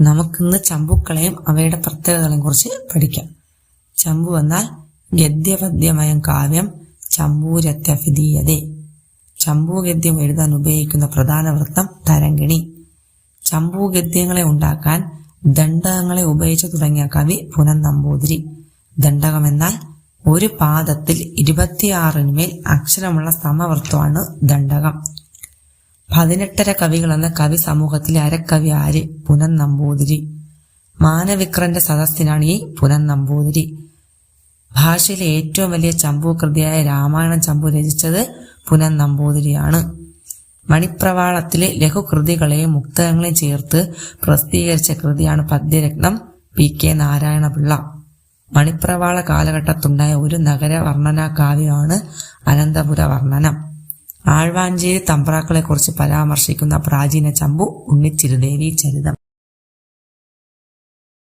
നമുക്കിന്ന് ചമ്പുക്കളെയും അവയുടെ പ്രത്യേകതകളെയും കുറിച്ച് പഠിക്കാം. ചമ്പു എന്നാൽ ഗദ്യപദ്യമയം കാവ്യം ചമ്പൂരത്യഭിധീയതേ. ചമ്പൂഗദ്യം എഴുതാൻ ഉപയോഗിക്കുന്ന പ്രധാന വൃത്തം തരങ്കിണി ചമ്പൂഗദ്യങ്ങളെ ഉണ്ടാക്കാൻ ദണ്ഡകങ്ങളെ ഉപയോഗിച്ചു തുടങ്ങിയ കവി പുനൻ നമ്പൂതിരി ദണ്ഡകം എന്നാൽ ഒരു പാദത്തിൽ ഇരുപത്തിയാറിനുമേൽ അക്ഷരമുള്ള സമവൃത്തമാണ് ദണ്ഡകം. പതിനെട്ടര കവികൾ എന്ന കവി സമൂഹത്തിലെ അരക്കവി ആര്? പുനൻ നമ്പൂതിരി. മാനവിക്രന്റെ സദസ്സിനാണ് ഈ പുനൻ നമ്പൂതിരി. ഭാഷയിലെ ഏറ്റവും വലിയ ചമ്പു കൃതിയായ രാമായണം ചമ്പു രചിച്ചത് പുനൻ നമ്പൂതിരിയാണ്. മണിപ്രവാളത്തിലെ ലഘുകൃതികളെയും മുക്തകങ്ങളെയും ചേർത്ത് പ്രസിദ്ധീകരിച്ച കൃതിയാണ് പദ്യരത്നം പി. കെ. നാരായണപിള്ള. മണിപ്രവാള കാലഘട്ടത്തുണ്ടായ ഒരു നഗര വർണനാ കാവ്യമാണ് അനന്തപുര വർണനം ആഴ്വാഞ്ചേരി തമ്പ്രാക്കളെക്കുറിച്ച് പരാമർശിക്കുന്ന പ്രാചീന ചമ്പു ഉണ്ണിച്ചിരുദേവി ചരിതം.